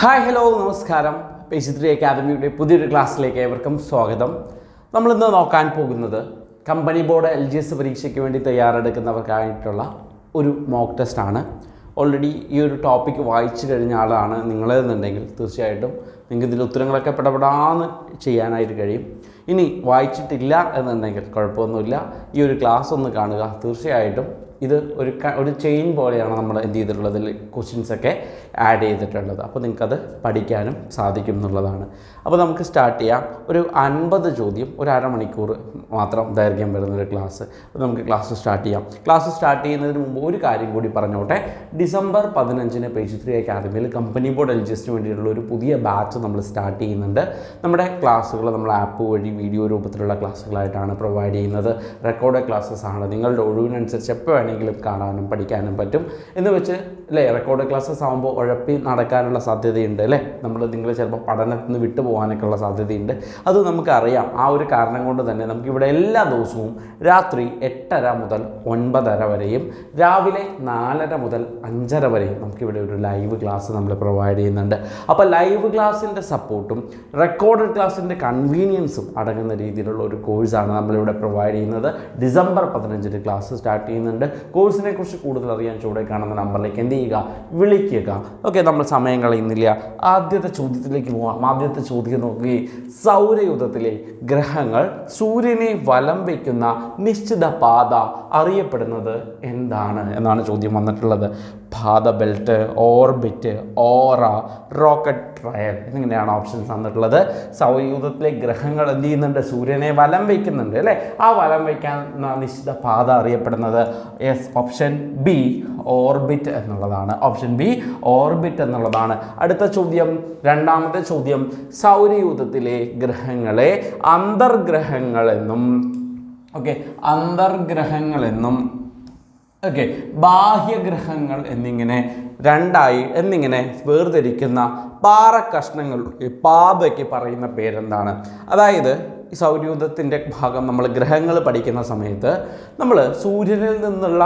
Hi hello നമസ്കാരം. പേശിത്രി three അക്കാദമിയുടെ പുതിയൊരു ക്ലാസ്സിലേക്ക് ഏവർക്കും സ്വാഗതം. നമ്മളിന്ന് നോക്കാൻ പോകുന്നത് company board L G S പരീക്ഷയ്ക്ക് വേണ്ടി തയ്യാറെടുക്കുന്നവർക്കായിട്ടുള്ള ഒരു മോക്ക് ടെസ്റ്റാണ് ഓൾറെഡി ഈ ഒരു ടോപ്പിക്ക് വായിച്ചു കഴിഞ്ഞ ആളാണ് നിങ്ങളെന്നുണ്ടെങ്കിൽ തീർച്ചയായിട്ടും നിങ്ങൾക്ക് ഇതിൽ ഉത്തരങ്ങളൊക്കെ പെടപെടാന്ന് ചെയ്യാനായിട്ട് കഴിയും. ഇനി വായിച്ചിട്ടില്ല എന്നുണ്ടെങ്കിൽ കുഴപ്പമൊന്നുമില്ല. ഈ ഒരു ക്ലാസ് ഒന്ന് കാണുക. തീർച്ചയായിട്ടും ഇത് ഒരു ഒരു ചെയിൻ പോലെയാണ് നമ്മൾ എന്ത് ചെയ്തിട്ടുള്ളത് ക്വസ്റ്റ്യൻസൊക്കെ ആഡ് ചെയ്തിട്ടുള്ളത്. അപ്പോൾ നിങ്ങൾക്കത് പഠിക്കാനും സാധിക്കും എന്നുള്ളതാണ്. അപ്പോൾ നമുക്ക് സ്റ്റാർട്ട് ചെയ്യാം. ഒരു അൻപത് ചോദ്യം ഒരു അരമണിക്കൂർ മാത്രം ദൈർഘ്യം വരുന്നൊരു ക്ലാസ് അപ്പോൾ നമുക്ക് ക്ലാസ് സ്റ്റാർട്ട് ചെയ്യാം. ക്ലാസ് സ്റ്റാർട്ട് ചെയ്യുന്നതിന് മുമ്പ് ഒരു കാര്യം കൂടി പറഞ്ഞോട്ടെ. ഡിസംബർ പതിനഞ്ചിന് പേജ് ത്രീ അക്കാദമിയിൽ കമ്പനി ബോർഡ് എൽജിസ്റ്റിന് വേണ്ടിയിട്ടുള്ള ഒരു പുതിയ ബാച്ച് നമ്മൾ സ്റ്റാർട്ട് ചെയ്യുന്നുണ്ട്. നമ്മുടെ ക്ലാസ്സുകൾ നമ്മൾ ആപ്പ് വഴി വീഡിയോ രൂപത്തിലുള്ള ക്ലാസ്സുകളായിട്ടാണ് പ്രൊവൈഡ് ചെയ്യുന്നത്. റെക്കോർഡ് ക്ലാസ്സസ് ആണ്. നിങ്ങളുടെ ഒഴിവിനനുസരിച്ച് എപ്പോൾ വേണമെങ്കിലും കാണാനും പഠിക്കാനും പറ്റും. എന്ന് വെച്ച് അല്ലേ? റെക്കോർഡ് ക്ലാസ്സസ് ആകുമ്പോൾ ഉഴപ്പി നടക്കാനുള്ള സാധ്യതയുണ്ട് അല്ലേ? നമ്മൾ നിങ്ങൾ ചിലപ്പോൾ പഠനത്തിൽ നിന്ന് വിട്ടു പോകാനൊക്കെ ഉള്ള സാധ്യതയുണ്ട്. അത് നമുക്കറിയാം. ആ ഒരു കാരണം കൊണ്ട് തന്നെ നമുക്കിവിടെ എല്ലാ ദിവസവും രാത്രി എട്ടര മുതൽ ഒൻപതര വരെയും രാവിലെ നാലര മുതൽ അഞ്ചര വരെയും നമുക്കിവിടെ ഒരു ലൈവ് ക്ലാസ് നമ്മൾ പ്രൊവൈഡ് ചെയ്യുന്നുണ്ട്. അപ്പോൾ ലൈവ് ക്ലാസ്സിന്റെ സപ്പോർട്ടും റെക്കോർഡഡ് ക്ലാസ്സിന്റെ കൺവീനിയൻസും അടങ്ങുന്ന രീതിയിലുള്ള ഒരു കോഴ്സാണ് നമ്മളിവിടെ പ്രൊവൈഡ് ചെയ്യുന്നത്. ഡിസംബർ പതിനഞ്ചിന് ക്ലാസ് സ്റ്റാർട്ട് ചെയ്യുന്നുണ്ട്. കോഴ്സിനെ കുറിച്ച് കൂടുതൽ അറിയാൻ ചൂടെ കാണുന്ന നമ്പറിലേക്ക് എന്ത് ചെയ്യുക? വിളിക്കുക. ഓക്കെ നമ്മൾ സമയം കളയുന്നില്ല. ആദ്യത്തെ ചോദ്യത്തിലേക്ക് പോകാം ആദ്യത്തെ ചോദ്യം നോക്കി. സൗരയുധത്തിലെ ഗ്രഹങ്ങൾ സൂര്യനെ വലം വയ്ക്കുന്ന നിശ്ചിത പാത അറിയപ്പെടുന്നത് എന്താണ് എന്നാണ് ചോദ്യം വന്നിട്ടുള്ളത്. പാത belt orbit aura rocket trail എന്നിങ്ങനെയാണ് ഓപ്ഷൻസ് തന്നിട്ടുള്ളത്. സൗരയൂഥത്തിലെ ഗ്രഹങ്ങൾ എന്ത് ചെയ്യുന്നുണ്ട്? സൂര്യനെ വലം വയ്ക്കുന്നുണ്ട് അല്ലേ? ആ വലം വയ്ക്കാൻ നിശ്ചിത പാത അറിയപ്പെടുന്നത് എസ് ഓപ്ഷൻ ബി ഓർബിറ്റ് എന്നുള്ളതാണ്. ഓപ്ഷൻ ബി ഓർബിറ്റ് എന്നുള്ളതാണ്. അടുത്ത ചോദ്യം രണ്ടാമത്തെ ചോദ്യം സൗരയൂഥത്തിലെ ഗ്രഹങ്ങളെ അന്തർഗ്രഹങ്ങളെന്നും ഓക്കെ അന്തർഗ്രഹങ്ങളെന്നും ഓക്കെ ബാഹ്യഗ്രഹങ്ങൾ എന്നിങ്ങനെ രണ്ടായി എന്നിങ്ങനെ വേർതിരിക്കുന്ന പാറക്കഷ്ണങ്ങൾ പാപയ്ക്ക് പറയുന്ന പേരെന്താണ്? അതായത് ഈ സൗരയൂഥത്തിന്റെ ഭാഗം നമ്മൾ ഗ്രഹങ്ങൾ പഠിക്കുന്ന സമയത്ത് നമ്മൾ സൂര്യനിൽ നിന്നുള്ള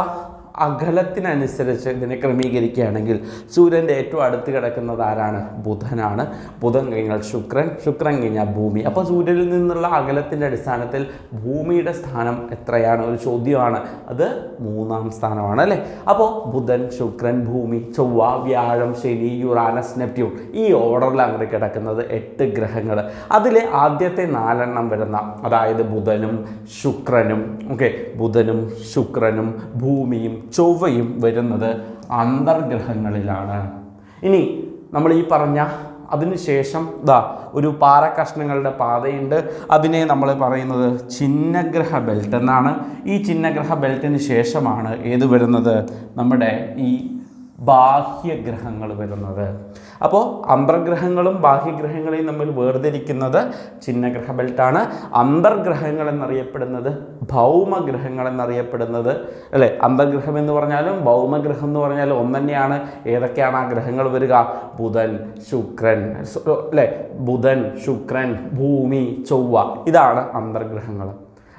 അകലത്തിനനുസരിച്ച് ഇതിനെ ക്രമീകരിക്കുകയാണെങ്കിൽ സൂര്യന്റെ ഏറ്റവും അടുത്ത് കിടക്കുന്നത് ആരാണ്? ബുധനാണ്. ബുധൻ കഴിഞ്ഞാൽ ശുക്രൻ ശുക്രൻ കഴിഞ്ഞാൽ ഭൂമി. അപ്പോൾ സൂര്യനിൽ നിന്നുള്ള അകലത്തിന്റെ അടിസ്ഥാനത്തിൽ ഭൂമിയുടെ സ്ഥാനം എത്രയാണ്? ഒരു ചോദ്യമാണ്. അത് മൂന്നാം സ്ഥാനമാണ് അല്ലേ? അപ്പോൾ ബുധൻ ശുക്രൻ ഭൂമി ചൊവ്വ വ്യാഴം ശനി യുറാനസ് നെപ്റ്റ്യൂൺ ഈ ഓർഡറിൽ അങ്ങോട്ട് കിടക്കുന്നത് എട്ട് ഗ്രഹങ്ങൾ. അതിലെ ആദ്യത്തെ നാലെണ്ണം വരുന്ന അതായത് ബുധനും ശുക്രനും ഓക്കെ ബുധനും ശുക്രനും ഭൂമിയും ചൊവ്വയും വരുന്നത് അന്തർഗ്രഹങ്ങളിലാണ്. ഇനി നമ്മൾ ഈ പറഞ്ഞ അതിനുശേഷം ദാ ഒരു പാറ കഷ്ണങ്ങളുടെ പാതയുണ്ട്. അതിനെ നമ്മൾ പറയുന്നത് ചിഹ്നഗ്രഹ ബെൽറ്റ് എന്നാണ്. ഈ ചിഹ്നഗ്രഹ ബെൽറ്റിന് ശേഷമാണ് ഏത് വരുന്നത്? നമ്മുടെ ഈ ബാഹ്യഗ്രഹങ്ങൾ വരുന്നത്. അപ്പോൾ അന്തർഗ്രഹങ്ങളും ബാഹ്യഗ്രഹങ്ങളെയും തമ്മിൽ വേർതിരിക്കുന്നത് ചിഹ്നഗ്രഹ ബെൽറ്റാണ്. അന്തർഗ്രഹങ്ങൾ എന്നറിയപ്പെടുന്നത് ഭൗമഗ്രഹങ്ങൾ എന്നറിയപ്പെടുന്നത് അല്ലേ? അന്തർഗ്രഹം എന്ന് പറഞ്ഞാലും ഭൗമഗ്രഹം എന്ന് പറഞ്ഞാലും ഒന്ന് തന്നെയാണ്. ഏതൊക്കെയാണ് ആ ഗ്രഹങ്ങൾ വരിക? ബുധൻ ശുക്രൻ അല്ലേ? ബുധൻ ശുക്രൻ ഭൂമി ചൊവ്വ. ഇതാണ് അന്തർഗ്രഹങ്ങൾ.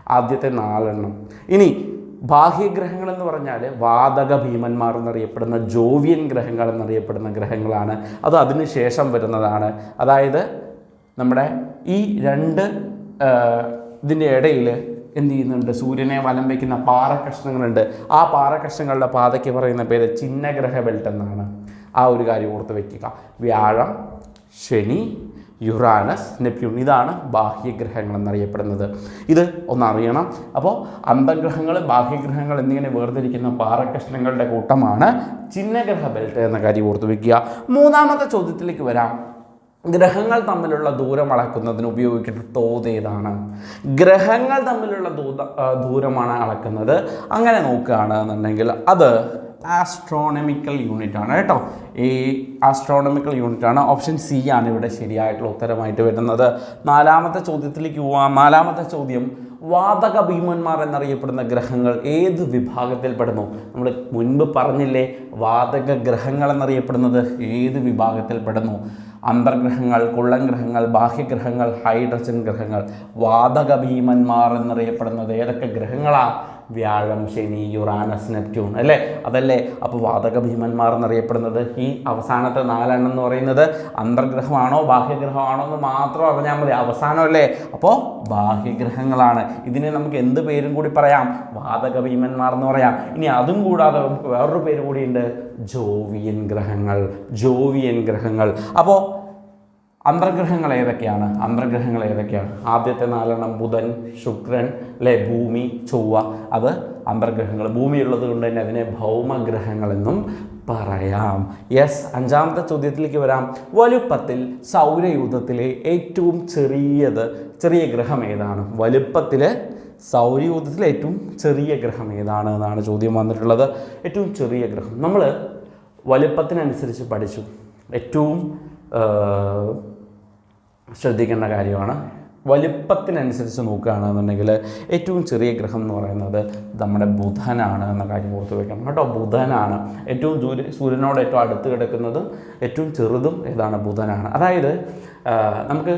ആദ്യത്തെ നാലെണ്ണം. ഇനി ബാഹ്യഗ്രഹങ്ങൾ എന്ന് പറഞ്ഞാൽ വാതക ഭീമന്മാർ എന്നറിയപ്പെടുന്ന ജോവിയൻ ഗ്രഹങ്ങൾ എന്നറിയപ്പെടുന്ന ഗ്രഹങ്ങളാണ്. അത് അതിന് ശേഷം വരുന്നതാണ്. അതായത് നമ്മുടെ ഈ രണ്ട് ഇതിന്റെ ഇടയിൽ എന്ത് ചെയ്യുന്നുണ്ട്? സൂര്യനെ വലം വയ്ക്കുന്ന പാറക്കഷ്ണങ്ങളുണ്ട് ആ പാറക്കഷ്ണങ്ങളുടെ പാതയ്ക്ക് പറയുന്ന പേര് ചിഹ്നഗ്രഹ ബെൽറ്റ് എന്നാണ്. ആ ഒരു കാര്യം ഓർത്ത് വയ്ക്കുക. വ്യാഴം ശനി യുറാനസ് നെപ്റ്റ്യൂൺ ഇതാണ് ബാഹ്യഗ്രഹങ്ങൾ എന്നറിയപ്പെടുന്നത് ഇത് ഒന്നറിയണം അപ്പോൾ അന്തഗ്രഹങ്ങൾ ബാഹ്യഗ്രഹങ്ങൾ എന്നിങ്ങനെ വേർതിരിക്കുന്ന പാറക്കഷ്ണങ്ങളുടെ കൂട്ടമാണ് ചിഹ്നഗ്രഹ ബെൽറ്റ് എന്ന കാര്യം ഓർത്തു വയ്ക്കുക മൂന്നാമത്തെ ചോദ്യത്തിലേക്ക് വരാം. ഗ്രഹങ്ങൾ തമ്മിലുള്ള ദൂരം അളക്കുന്നതിന് ഉപയോഗിക്കുന്ന തോത് ഏതാണ്? ഗ്രഹങ്ങൾ തമ്മിലുള്ള ദൂരമാണ് അളക്കുന്നത്. അങ്ങനെ നോക്കുകയാണെന്നുണ്ടെങ്കിൽ അത് ആസ്ട്രോണമിക്കൽ യൂണിറ്റ് ആണ് കേട്ടോ. ഈ ആസ്ട്രോണമിക്കൽ യൂണിറ്റ് ആണ്. ഓപ്ഷൻ സി ആണ് ഇവിടെ ശരിയായിട്ടുള്ള ഉത്തരമായിട്ട് വരുന്നത്. നാലാമത്തെ ചോദ്യത്തിലേക്ക് പോവാം. നാലാമത്തെ ചോദ്യം വാതക ഭീമന്മാർ എന്നറിയപ്പെടുന്ന ഗ്രഹങ്ങൾ ഏത് വിഭാഗത്തിൽ പെടുന്നു? നമ്മൾ മുൻപ് പറഞ്ഞില്ലേ വാതക ഗ്രഹങ്ങൾ എന്നറിയപ്പെടുന്നത് ഏത് വിഭാഗത്തിൽ പെടുന്നു? അന്തർഗ്രഹങ്ങൾ കുള്ളൻ ഗ്രഹങ്ങൾ ബാഹ്യഗ്രഹങ്ങൾ ഹൈഡ്രജൻ ഗ്രഹങ്ങൾ. വാതക ഭീമന്മാർ എന്നറിയപ്പെടുന്നത് ഏതൊക്കെ ഗ്രഹങ്ങളാ? വ്യാഴം ശനി യുറാനസ് നെപ്റ്റ്യൂൺ അല്ലേ? അതല്ലേ? അപ്പോൾ വാതക ഭീമന്മാർ എന്നറിയപ്പെടുന്നത് ഈ അവസാനത്തെ നാലെണ്ണം എന്ന് പറയുന്നത് അന്തർഗ്രഹമാണോ ബാഹ്യഗ്രഹമാണോ എന്ന് മാത്രം അറിഞ്ഞാൽ മതി. അവസാനമല്ലേ? അപ്പോൾ ബാഹ്യഗ്രഹങ്ങളാണ്. ഇതിനെ നമുക്ക് എന്ത് പേരും കൂടി പറയാം? വാതക ഭീമന്മാർ എന്ന് പറയാം. ഇനി അതും കൂടാതെ നമുക്ക് വേറൊരു പേര് കൂടിയുണ്ട്. ജോവിയൻ ഗ്രഹങ്ങൾ. ജോവിയൻ ഗ്രഹങ്ങൾ. അപ്പോൾ അന്തർഗ്രഹങ്ങൾ ഏതൊക്കെയാണ്? അന്തർഗ്രഹങ്ങൾ ഏതൊക്കെയാണ്? ആദ്യത്തെ നാലെണ്ണം ബുധൻ ശുക്രൻ അല്ലെ? ഭൂമി ചൊവ്വ. അത് അന്തർഗ്രഹങ്ങൾ. ഭൂമിയുള്ളത് കൊണ്ട് തന്നെ അതിനെ ഭൗമഗ്രഹങ്ങളെന്നും പറയാം. യെസ് അഞ്ചാമത്തെ ചോദ്യത്തിലേക്ക് വരാം. വലുപ്പത്തിൽ സൗരയൂഥത്തിലെ ഏറ്റവും ചെറിയത് ചെറിയ ഗ്രഹം ഏതാണ്? വലുപ്പത്തിൽ സൗരയൂഥത്തിലെ ഏറ്റവും ചെറിയ ഗ്രഹം ഏതാണ് എന്നാണ് ചോദ്യം വന്നിട്ടുള്ളത്. ഏറ്റവും ചെറിയ ഗ്രഹം. നമ്മൾ വലുപ്പത്തിനനുസരിച്ച് പഠിച്ചു. ഏറ്റവും ശ്രദ്ധിക്കേണ്ട കാര്യമാണ്. വലിപ്പത്തിനനുസരിച്ച് നോക്കുകയാണെന്നുണ്ടെങ്കിൽ ഏറ്റവും ചെറിയ ഗ്രഹം എന്ന് പറയുന്നത് നമ്മുടെ ബുധനാണ് എന്ന കാര്യം ഓർത്ത് വയ്ക്കണം കേട്ടോ ബുധനാണ്. ഏറ്റവും സൂര്യ സൂര്യനോട് ഏറ്റവും അടുത്ത് കിടക്കുന്നത് ഏറ്റവും ചെറുതും ഏതാണ്? ബുധനാണ്. അതായത് നമുക്ക്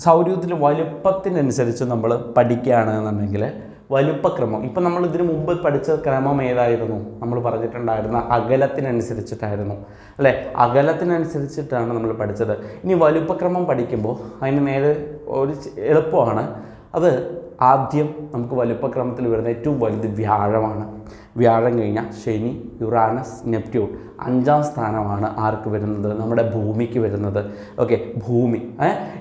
സൗരയൂഥത്തിൽ വലുപ്പത്തിനനുസരിച്ച് നമ്മൾ പഠിക്കുകയാണെന്നുണ്ടെങ്കിൽ വലുപ്പക്രമം. ഇപ്പം നമ്മൾ ഇതിനു മുമ്പ് പഠിച്ച ക്രമം ഏതായിരുന്നു? നമ്മൾ പറഞ്ഞിട്ടുണ്ടായിരുന്ന അകലത്തിനനുസരിച്ചിട്ടായിരുന്നു. അല്ലേ? അകലത്തിനനുസരിച്ചിട്ടാണ് നമ്മൾ പഠിച്ചത്. ഇനി വലുപ്പക്രമം പഠിക്കുമ്പോൾ അതിന് നേരെ ഒരു എളുപ്പമാണ്. അത് ആദ്യം നമുക്ക് വലുപ്പക്രമത്തിൽ വരുന്ന ഏറ്റവും വലുത് വ്യാഴമാണ്. വ്യാഴം കഴിഞ്ഞാൽ ശനി യുറാനസ് നെപ്റ്റ്യൂൺ. അഞ്ചാം സ്ഥാനമാണ് ആർക്ക് വരുന്നത്? നമ്മുടെ ഭൂമിക്ക് വരുന്നത്. ഓക്കെ ഭൂമി.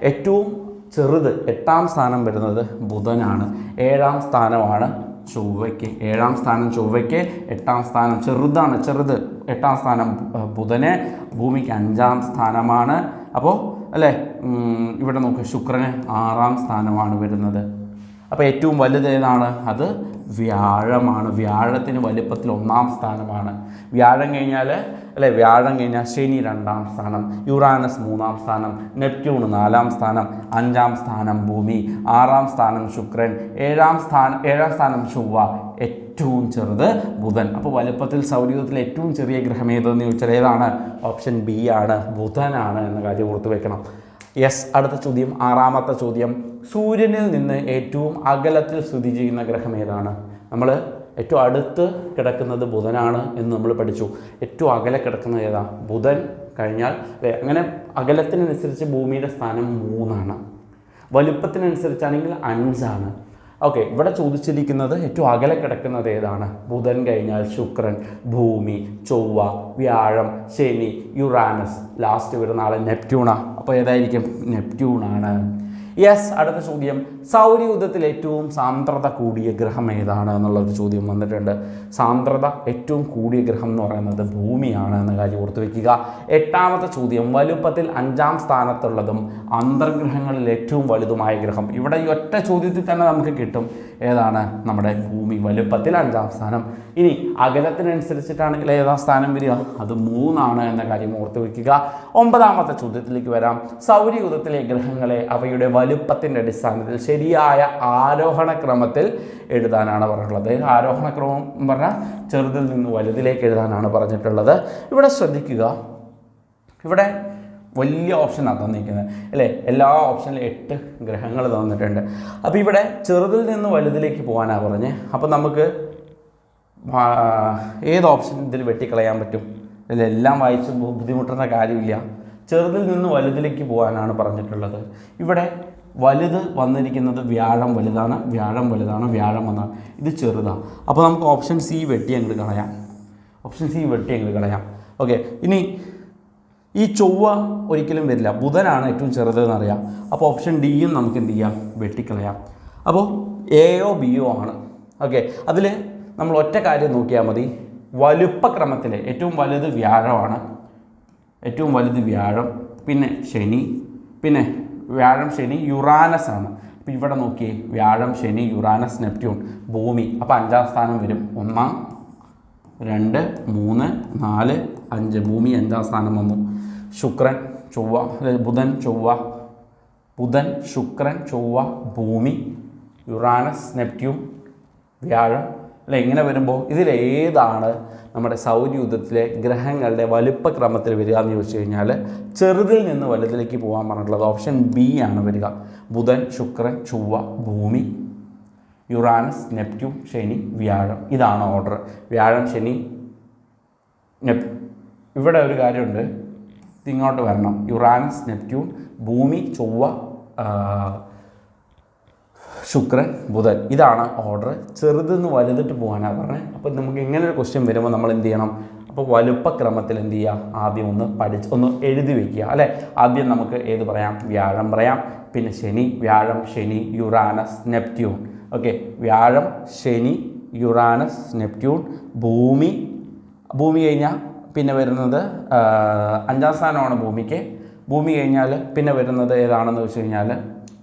ഏറ്റവും ചെറുത് എട്ടാം സ്ഥാനം വരുന്നത് ബുധനാണ്. ഏഴാം സ്ഥാനമാണ് ചൊവ്വയ്ക്ക്. ഏഴാം സ്ഥാനം ചൊവ്വയ്ക്ക് എട്ടാം സ്ഥാനം ചെറുതാണ്. ചെറുത് എട്ടാം സ്ഥാനം ബുധന് ഭൂമിക്ക് അഞ്ചാം സ്ഥാനമാണ്. അപ്പോൾ അല്ലേ? ഇവിടെ നോക്ക് ശുക്രന് ആറാം സ്ഥാനമാണ് വരുന്നത്. അപ്പോൾ ഏറ്റവും വലുത് ഏതാണ്? അത് വ്യാഴമാണ്. വ്യാഴത്തിന് വലിപ്പത്തിൽ ഒന്നാം സ്ഥാനമാണ്. വ്യാഴം കഴിഞ്ഞാൽ അല്ലെ? വ്യാഴം കഴിഞ്ഞാൽ ശനി രണ്ടാം സ്ഥാനം യുറാനസ് മൂന്നാം സ്ഥാനം നെപ്റ്റ്യൂൺ നാലാം സ്ഥാനം അഞ്ചാം സ്ഥാനം ഭൂമി ആറാം സ്ഥാനം ശുക്രൻ ഏഴാം സ്ഥാനം ഏഴാം സ്ഥാനം ചൊവ്വ ഏറ്റവും ചെറുത് ബുധൻ. അപ്പോൾ വലുപ്പത്തിൽ സൗരയൂഥത്തിലെ ഏറ്റവും ചെറിയ ഗ്രഹം ഏതെന്ന് ചോദിച്ചാൽ ഏതാണ്? ഓപ്ഷൻ ബി ആണ് ബുധനാണ് എന്ന കാര്യം ഓർത്ത് വെക്കണം. യെസ് അടുത്ത ചോദ്യം ആറാമത്തെ ചോദ്യം. സൂര്യനിൽ നിന്ന് ഏറ്റവും അകലത്തിൽ സ്ഥിതി ചെയ്യുന്ന ഗ്രഹം ഏതാണ്? നമ്മൾ ഏറ്റവും അടുത്ത് കിടക്കുന്നത് ബുധനാണ് എന്ന് നമ്മൾ പഠിച്ചു. ഏറ്റവും അകലെ കിടക്കുന്നത് ഏതാ? ബുധൻ കഴിഞ്ഞാൽ അല്ലേ അങ്ങനെ അകലത്തിനനുസരിച്ച് ഭൂമിയുടെ സ്ഥാനം മൂന്നാണ്. വലുപ്പത്തിനനുസരിച്ചാണെങ്കിൽ അഞ്ചാണ്. ഓക്കെ ഇവിടെ ചോദിച്ചിരിക്കുന്നത് ഏറ്റവും അകലെ കിടക്കുന്നത് ഏതാണ്? ബുധൻ കഴിഞ്ഞാൽ ശുക്രൻ ഭൂമി ചൊവ്വ വ്യാഴം ശനി യുറാനസ് ലാസ്റ്റ് വരുന്ന ആൾ നെപ്റ്റ്യൂണ. അപ്പോൾ ഏതായിരിക്കും? നെപ്റ്റ്യൂണാണ്. യെസ് അടുത്ത ചോദ്യം. സൗരയൂഥത്തിൽ ഏറ്റവും സാന്ദ്രത കൂടിയ ഗ്രഹം ഏതാണ് എന്നുള്ളൊരു ചോദ്യം വന്നിട്ടുണ്ട്. സാന്ദ്രത ഏറ്റവും കൂടിയ ഗ്രഹം എന്ന് പറയുന്നത് ഭൂമിയാണ് എന്ന കാര്യം ഓർത്തുവെക്കുക എട്ടാമത്തെ ചോദ്യം. വലുപ്പത്തിൽ അഞ്ചാം സ്ഥാനത്തുള്ളതും അന്തർഗ്രഹങ്ങളിൽ ഏറ്റവും വലുതുമായ ഗ്രഹം. ഇവിടെ ഈ ഒറ്റ ചോദ്യത്തിൽ തന്നെ നമുക്ക് കിട്ടും. ഏതാണ് നമ്മുടെ ഭൂമി വലുപ്പത്തിൽ അഞ്ചാം സ്ഥാനം. ഇനി അകലത്തിനനുസരിച്ചിട്ടാണെങ്കിൽ ഏതാം സ്ഥാനം വരിക? അത് മൂന്നാണ് എന്ന കാര്യം ഓർത്ത് വയ്ക്കുക ഒമ്പതാമത്തെ ചോദ്യത്തിലേക്ക് വരാം. സൗരയൂഥത്തിലെ ഗ്രഹങ്ങളെ അവയുടെ വലുപ്പത്തിന്റെ അടിസ്ഥാനത്തിൽ ശരിയായ ആരോഹണ ക്രമത്തിൽ എഴുതാനാണ് പറഞ്ഞിട്ടുള്ളത്. ആരോഹണ ക്രമം എന്ന് പറഞ്ഞാൽ ചെറുതിൽ നിന്ന് വലുതിലേക്ക് എഴുതാനാണ് പറഞ്ഞിട്ടുള്ളത്. ഇവിടെ ശ്രദ്ധിക്കുക. ഇവിടെ വലിയ ഓപ്ഷനാണ് തന്നിരിക്കുന്നത്. അല്ലേ? എല്ലാ ഓപ്ഷനിലും എട്ട് ഗ്രഹങ്ങൾ തന്നിട്ടുണ്ട്. അപ്പോൾ ഇവിടെ ചെറുതിൽ നിന്ന് വലുതിലേക്ക് പോകാനാണ് പറഞ്ഞത് അപ്പോൾ നമുക്ക് ഏത് ഓപ്ഷൻ ഇതിൽ വെട്ടിക്കളയാൻ പറ്റും. ഇതിലെല്ലാം വായിച്ച് ബുദ്ധിമുട്ടുന്ന കാര്യമില്ല. ചെറുതിൽ നിന്ന് വലുതിലേക്ക് പോകാനാണ് പറഞ്ഞിട്ടുള്ളത്. ഇവിടെ വലുത് വന്നിരിക്കുന്നത് വ്യാഴം വലുതാണ്. വ്യാഴം വലുതാണ്. വ്യാഴം വന്നാണ് ഇത് ചെറുതാണ് അപ്പോൾ നമുക്ക് ഓപ്ഷൻ സി വെട്ടി അങ്ങോട്ട് കളയാം. ഓപ്ഷൻ സി വെട്ടി അങ്ങോട്ട് കളയാം. ഓക്കെ ഇനി ഈ ചൊവ്വ ഒരിക്കലും വരില്ല. ബുധനാണ് ഏറ്റവും ചെറുതെന്ന് അറിയാം അപ്പോൾ ഓപ്ഷൻ ഡിയും നമുക്ക് എന്ത് ചെയ്യാം? വെട്ടിക്കളയാം. അപ്പോൾ എയോ ബിയോ ആണ്. ഓക്കെ അതിൽ നമ്മൾ ഒറ്റ കാര്യം നോക്കിയാൽ മതി. വലുപ്പക്രമത്തിൽ ഏറ്റവും വലുത് വ്യാഴമാണ്. ഏറ്റവും വലുത് വ്യാഴം. പിന്നെ ശനി. പിന്നെ വ്യാഴം ശനി യുറാനസ് ആണ്. അപ്പോൾ ഇവിടെ നോക്കിയേ. വ്യാഴം ശനി യുറാനസ് നെപ്റ്റ്യൂൺ ഭൂമി. അപ്പോൾ അഞ്ചാം സ്ഥാനം വരും. ഒന്നാം രണ്ട് മൂന്ന് നാല് അഞ്ച്. ഭൂമി അഞ്ചാം സ്ഥാനം വന്നു? ശുക്രൻ ചൊവ്വ. ബുധൻ ചൊവ്വ. ബുധൻ ശുക്രൻ ചൊവ്വ ഭൂമി യുറാനസ് നെപ്റ്റ്യൂൺ വ്യാഴം. അല്ല ഇങ്ങനെ വരുമ്പോൾ ഇതിലേതാണ് നമ്മുടെ സൗരയൂഥത്തിലെ ഗ്രഹങ്ങളുടെ വലുപ്പക്രമത്തിൽ വരിക എന്ന് ചോദിച്ചു കഴിഞ്ഞാൽ ചെറുതിൽ നിന്ന് വലുതിലേക്ക് പോകാൻ പറഞ്ഞിട്ടുള്ളത് ഓപ്ഷൻ ബി ആണ് വരിക. ബുധൻ ശുക്രൻ ചൊവ്വ ഭൂമി യുറാനസ് നെപ്റ്റ്യൂൺ ശനി വ്യാഴം. ഇതാണ് ഓർഡർ വ്യാഴം ശനി നെപ് ഇവിടെ ഒരു കാര്യമുണ്ട്. ഇങ്ങോട്ട് വരണം. യുറാനസ് നെപ്റ്റ്യൂൺ ഭൂമി ചൊവ്വ ശുക്രൻ ബുധൻ. ഇതാണ് ഓർഡർ ചെറുതെന്ന് വലുതിട്ട് പോകാനാണ് പറഞ്ഞത് അപ്പോൾ നമുക്ക് ഇങ്ങനെ ഒരു ക്വസ്റ്റ്യൻ വരുമ്പോൾ നമ്മൾ എന്ത് ചെയ്യണം? അപ്പോൾ വലുപ്പക്രമത്തിൽ എന്ത് ചെയ്യുക ആദ്യം ഒന്ന് പഠിച്ച് ഒന്ന് എഴുതി വയ്ക്കുക അല്ലേ? ആദ്യം നമുക്ക് ഏത് പറയാം? വ്യാഴം പറയാം. പിന്നെ ശനി വ്യാഴം ശനി യുറാനസ് നെപ്റ്റ്യൂൺ ഓക്കെ വ്യാഴം ശനി യുറാനസ് നെപ്റ്റ്യൂൺ ഭൂമി. ഭൂമി കഴിഞ്ഞാൽ പിന്നെ വരുന്നത് അഞ്ചാം സ്ഥാനമാണ് ഭൂമിക്ക്. ഭൂമി കഴിഞ്ഞാൽ പിന്നെ വരുന്നത് ഏതാണെന്ന് വെച്ച് കഴിഞ്ഞാൽ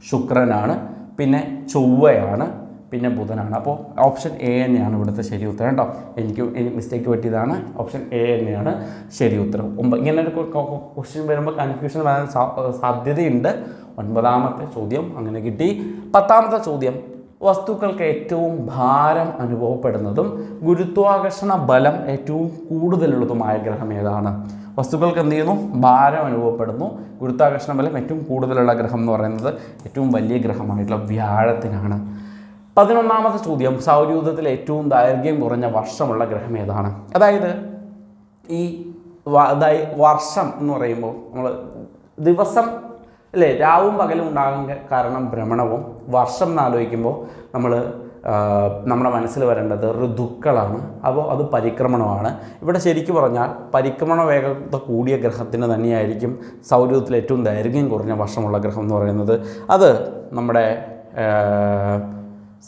ശുക്രനാണ്. പിന്നെ ചൊവ്വയാണ് പിന്നെ ബുധനാണ്. അപ്പോൾ ഓപ്ഷൻ എ തന്നെയാണ് ഇവിടുത്തെ ശരി ഉത്തരം കേട്ടോ. എനിക്ക് എനിക്ക് മിസ്റ്റേക്ക് പറ്റിയതാണ്. ഓപ്ഷൻ എ തന്നെയാണ് ശരി ഉത്തരം. ഒമ്പ ഇങ്ങനെ ഒരു ക്വസ്റ്റ്യൻ വരുമ്പോൾ കൺഫ്യൂഷൻ വരാൻ സാധ്യതയുണ്ട്. ഒൻപതാമത്തെ ചോദ്യം അങ്ങനെ കിട്ടി. പത്താമത്തെ ചോദ്യം. വസ്തുക്കൾക്ക് ഏറ്റവും ഭാരം അനുഭവപ്പെടുന്നതും ഗുരുത്വാകർഷണ ബലം ഏറ്റവും കൂടുതലുള്ളതുമായ ഗ്രഹം ഏതാണ്? വസ്തുക്കൾക്ക് എന്ത് ചെയ്യുന്നു? ഭാരം അനുഭവപ്പെടുന്നു. ഗുരുത്വാകർഷണ ബലം ഏറ്റവും കൂടുതലുള്ള ഗ്രഹം എന്ന് പറയുന്നത് ഏറ്റവും വലിയ ഗ്രഹമായിട്ടുള്ള വ്യാഴത്തിനാണ്. പതിനൊന്നാമത്തെ ചോദ്യം സൗരയൂഥത്തിൽ ഏറ്റവും ദൈർഘ്യം കുറഞ്ഞ വർഷമുള്ള ഗ്രഹം ഏതാണ്? അതായത് ഈ വർഷം എന്ന് പറയുമ്പോൾ നമ്മൾ ദിവസം അല്ലേ? രാവും പകലും ഉണ്ടാകാൻ കാരണം ഭ്രമണവും. വർഷം എന്നാലോചിക്കുമ്പോൾ നമ്മൾ നമ്മുടെ മനസ്സിൽ വരേണ്ടത് ഋതുക്കളാണ്. അപ്പോൾ അത് പരിക്രമണമാണ്. ഇവിടെ ശരിക്കും പറഞ്ഞാൽ പരിക്രമണ വേഗത കൂടിയ ഗ്രഹത്തിന് തന്നെയായിരിക്കും സൗരത്തിൽ ഏറ്റവും ദൈർഘ്യം കുറഞ്ഞ വർഷമുള്ള ഗ്രഹം എന്ന് പറയുന്നത്. അത് നമ്മുടെ